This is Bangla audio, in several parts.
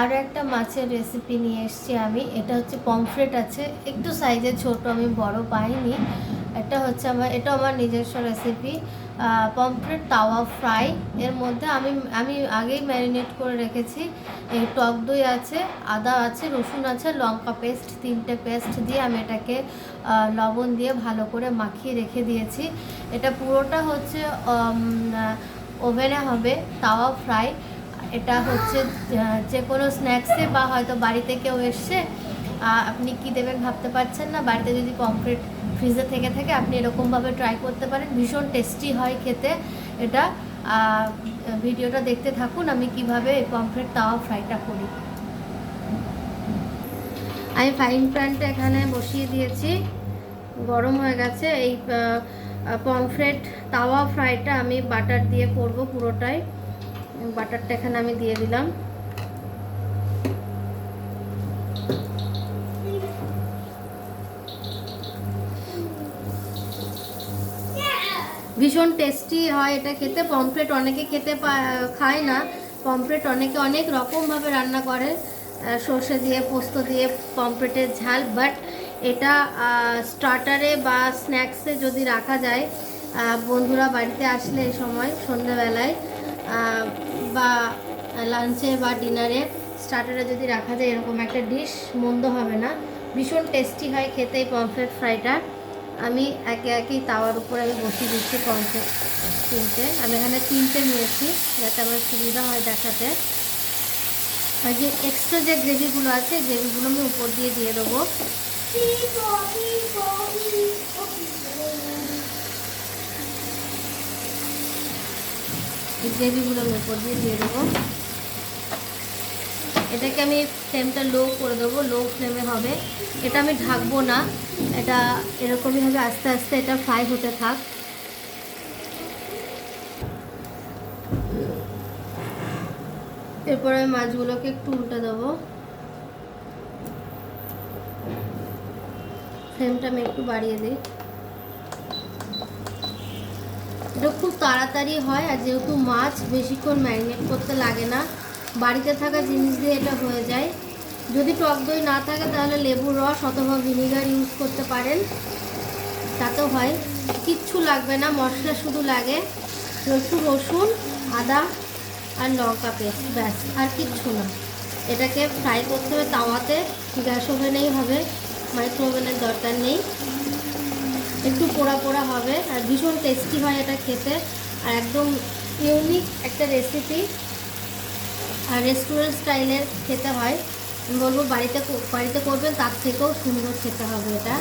আরও একটা মাছের রেসিপি নিয়ে এসেছি আমি। এটা হচ্ছে পমফ্রেট আছে। একটু সাইজে ছোট, আমি বড় পাইনি। এটা হচ্ছে আমার, এটা আমার নিজস্ব রেসিপি পমফ্রেট তাওয়া ফ্রাই এর মধ্যে আমি আমি আগেই ম্যারিনেট করে রেখেছি। এই টক দই আছে, আদা আছে, রসুন আছে লঙ্কা পেস্ট তিনটে পেস্ট দিয়ে আমি এটাকে লবণ দিয়ে ভালো করে মাখিয়ে রেখে দিয়েছি। এটা পুরোটা হচ্ছে ওভেনে হবে, তাওয়া ফ্রাই এটা হচ্ছে যে কোনো স্ন্যাক্সে বা হয়তো বাড়িতে কেউ এসছে আপনি কি দেবেন ভাবতে পারছেন না। বাড়িতে যদি কংক্রিট ফ্রিজে থেকে থাকে, আপনি এরকমভাবে ট্রাই করতে পারেন। ভীষণ টেস্টি হয় খেতে। এটা ভিডিওটা দেখতে থাকুন, আমি কীভাবে এই পমফ্রেট তাওয়া ফ্রাইটা করি। আমি ফ্রাইং প্যানটা এখানে বসিয়ে দিয়েছি। গরম হয়ে গেছে। এই পমফ্রেট তাওয়া ফ্রাইটা আমি বাটার দিয়ে করব পুরোটাই। বাটারটা এখানে আমি দিয়ে দিলাম। ভীষণ টেস্টি হয় এটা খেতে। পমফ্রেট অনেকে খেতে খায় না। পমফ্রেট অনেকে অনেক রকমভাবে রান্না করে সর্ষে দিয়ে পোস্ত দিয়ে পমফ্রেটের ঝাল। বাট এটা স্টার্টারে বা স্ন্যাক্সে যদি রাখা যায় বন্ধুরা বাড়িতে আসলে এই সময় সন্ধ্যেবেলায় আহ, বা লাঞ্চে বা ডিনারে স্টার্টারে যদি রাখা যায় এরকম একটা ডিশ মন্দ হবে না। ভীষণ টেস্টি হয় খেতে পমফ্রেট ফ্রাইটা আমি একে একেই তাওয়ার উপরে আমি বসিয়ে দিচ্ছি পমফ্রেট তিনটে। আমি এখানে তিনটে নিয়েছি যাতে আমার সুবিধা হয় দেখাতে। আর যে এক্সট্রা যে গ্রেভিগুলো আছে গ্রেভিগুলো আমি উপর দিয়ে দিয়ে দেবো। এই গ্রেভিগুলো আমি উপর দিয়ে দিয়ে দেবো। এটাকে আমি ফ্লেমটা লো করে দেবো, লো ফ্লেমে হবে। এটা আমি ঢাকবো না, এটা এরকমই হবে, আস্তে আস্তে এটা ফ্রাই হতে থাক। এরপরে আমি মাছগুলোকে একটু উল্টে দেবো। ফ্লেমটা আমি একটু বাড়িয়ে দিই। এটা খুব তাড়াতাড়ি হয় আর যেহেতু মাছ বেশিক্ষণ ম্যারিনেট করতে লাগে না, বাড়িতে থাকা জিনিস দিয়ে এটা হয়ে যায়। যদি টক দই না থাকে তাহলে লেবুর রস অথবা ভিনিগার ইউজ করতে পারেন। তাতেও হয়। কিচ্ছু লাগবে না, মশলা শুধু লাগে। একটু রসুন, আদা আর লঙ্কা পেস্ট, ব্যাস, আর কিচ্ছু না। এটাকে ফ্রাই করতে হবে তাওয়াতে। গ্যাস ওভেনেই হবে। মাইক্রো ওভেনের দরকার নেই। একটু পোড়া পোড়া হবে আর ভীষণ টেস্টি হয় এটা খেতে। আর একদম ইউনিক একটা রেসিপি আর রেস্টুরেন্ট স্টাইলের খেতে হয়। আমি বলব বাড়িতে বাড়িতে করবেন, তার থেকেও সুন্দর খেতে হবে এটা।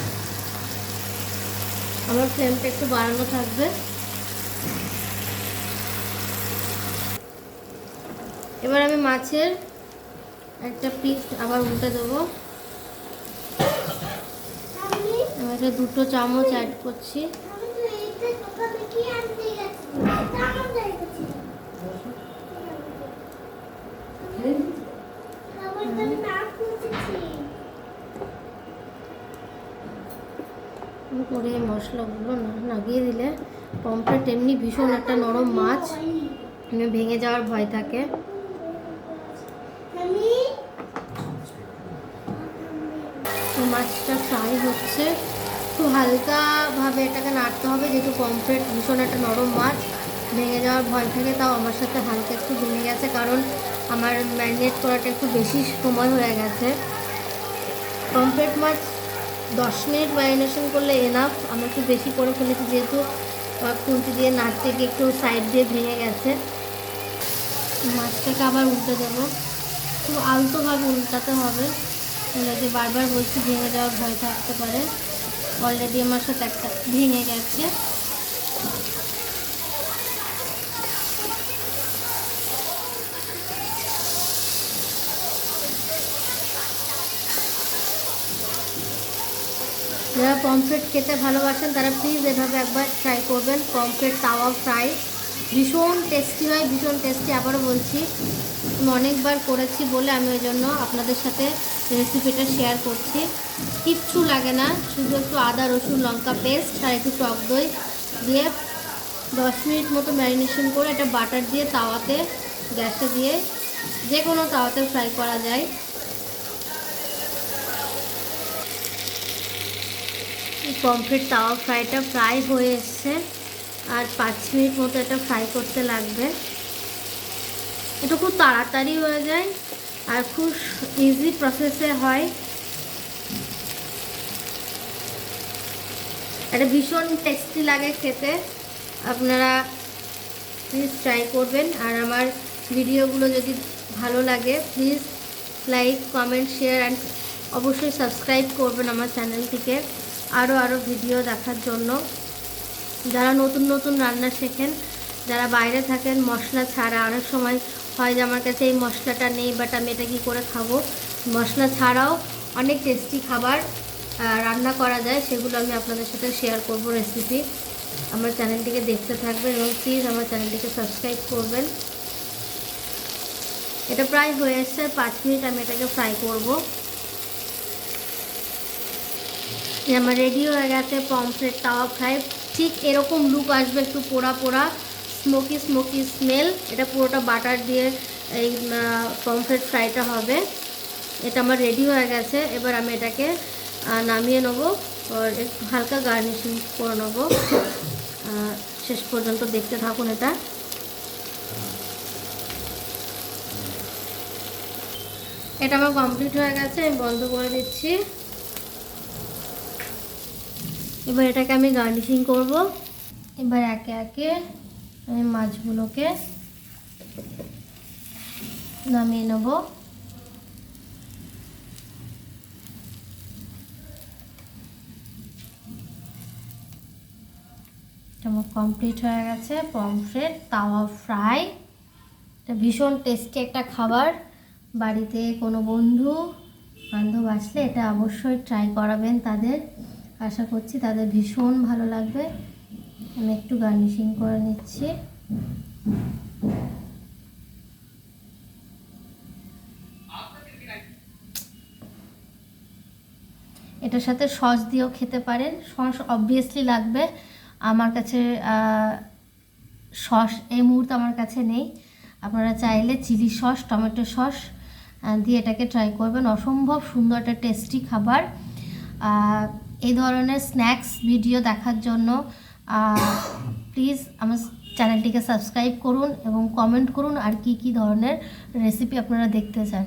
আমার ফ্লেমটা একটু বাড়ানো থাকবে। এবার আমি মাছের একটা পিস আবার উল্টে দেবো। এবারে দুটো চামচ অ্যাড করছি। করে মশলাগুলো লাগিয়ে দিলে পমফ্রেট এমনি ভীষণ একটা নরম মাছ মানে ভেঙে যাওয়ার ভয় থাকে। মাছটা ফ্রাই হচ্ছে। একটু হালকাভাবে এটাকে নাড়তে হবে যেহেতু পমফ্রেট ভীষণ একটা নরম মাছ ভেঙে যাওয়ার ভয় থাকে তাও আমার সাথে হালকা একটু ভেঙে গেছে কারণ আমার ম্যারিনেট করাটা একটু বেশি সময় হয়ে গেছে। পমফ্রেট মাছ দশ মিনিট ম্যারিনেশন করলে এনাফ আমরা একটু বেশি করে ফেলেছি যেহেতু আহ, দিয়ে নাড়তে গিয়ে একটু সাইড দিয়ে ভেঙে গেছে। মাছটাকে আবার উল্টে দেবো। খুব আলতোভাবে উল্টাতে হবে যে বারবার বলছি ভেঙে যাওয়ার ভয় থাকতে পারে। অলরেডি আমার সাথে একটা ভেঙে গেছে। যারা পমফ্রেট খেতে ভালোবাসেন, তারা প্লিজ এভাবে একবার ট্রাই করবেন। পমফ্রেট তাওয়া ফ্রাই ভীষণ টেস্টি হয়, ভীষণ টেস্টি আবারও বলছি অনেকবার করেছি বলে আমি ওই জন্য আপনাদের সাথে রেসিপিটা শেয়ার করছি। কিচ্ছু লাগে না, শুধু একটু আদা, রসুন, লঙ্কা পেস্ট আর একটু টক দই দিয়ে দশ মিনিট মতো ম্যারিনেশন করে এটা বাটার দিয়ে তাওয়াতে, গ্যাসে দিয়ে যে কোনো তাওয়াতে ফ্রাই করা যায়। পমফ্রেট তাওয়া ফ্রাইটা ফ্রাই হয়ে এসছে আর পাঁচ মিনিট মতো এটা ফ্রাই করতে লাগবে। এটা খুব তাড়াতাড়ি হয়ে যায় আর খুব ইজি প্রসেসে হয়। এটা ভীষণ টেস্টি লাগে খেতে। আপনারা প্লিজ ট্রাই করবেন। আর আমার ভিডিওগুলো যদি ভালো লাগে please like comment share and অবশ্যই সাবস্ক্রাইব করবেন আমার চ্যানেলটিকে আরও আরও ভিডিও দেখার জন্য। যারা নতুন নতুন রান্না শেখেন, যারা বাইরে থাকেন, মশলা ছাড়া অনেক সময় হয় যে আমার কাছে এই মশলাটা নেই বাট আমি এটা কী করে খাব? মশলা ছাড়াও অনেক টেস্টি খাবার রান্না করা যায়, সেগুলো আমি আপনাদের সাথে শেয়ার করব রেসিপি আমার চ্যানেলটিকে দেখতে থাকবেন এবং প্লিজ আমার চ্যানেলটিকে সাবস্ক্রাইব করবেন। এটা প্রায় হয়ে এসছে, পাঁচ মিনিট আমি এটাকে ফ্রাই করব। আমার রেডি হয়ে গেছে, পমফ্রেট তাওয়া ফ্রাই ঠিক এরকম লুক আসবে একটু পোড়া পোড়া স্মোকি স্মোকি স্মেল এটা পুরোটা বাটার দিয়ে এই পমফ্রেট ফ্রাইটা হবে। এটা আমার রেডি হয়ে গেছে, এবার আমি এটাকে নামিয়ে নেব একটু হালকা গার্নিশিং করে নেব। শেষ পর্যন্ত দেখতে থাকুন এটা। এটা আমার কমপ্লিট হয়ে গেছে, আমি বন্ধ করে দিচ্ছি। এবার এটাকে আমি গার্নিশিং করব। এবার একে একে আমি মাছগুলোকে নামিয়ে নেব। আমার কমপ্লিট হয়ে গেছে পমফ্রেট তাওয়া ফ্রাই এটা ভীষণ টেস্টি একটা খাবার। বাড়িতে কোনো বন্ধু, বান্ধব আসলে এটা অবশ্যই ট্রাই করাবেন তাদের। আশা করছি তাদের ভীষণ ভালো লাগবে। আমি একটু গার্নিশিং করে নিচ্ছি। এটার সাথে সস দিয়েও খেতে পারেন। সস অবভিয়াসলি লাগবে। আমার কাছে সস এই মুহূর্তে আমার কাছে নেই। আপনারা চাইলে চিলি সস, টমেটো সস দিয়ে এটাকে ট্রাই করবেন। অসম্ভব সুন্দর একটা টেস্টি খাবার। এই ধরনের স্ন্যাক্স ভিডিও দেখার জন্য প্লিজ আমার চ্যানেলটিকে সাবস্ক্রাইব করুন এবং কমেন্ট করুন আর কি কি ধরনের রেসিপি আপনারা দেখতে চান।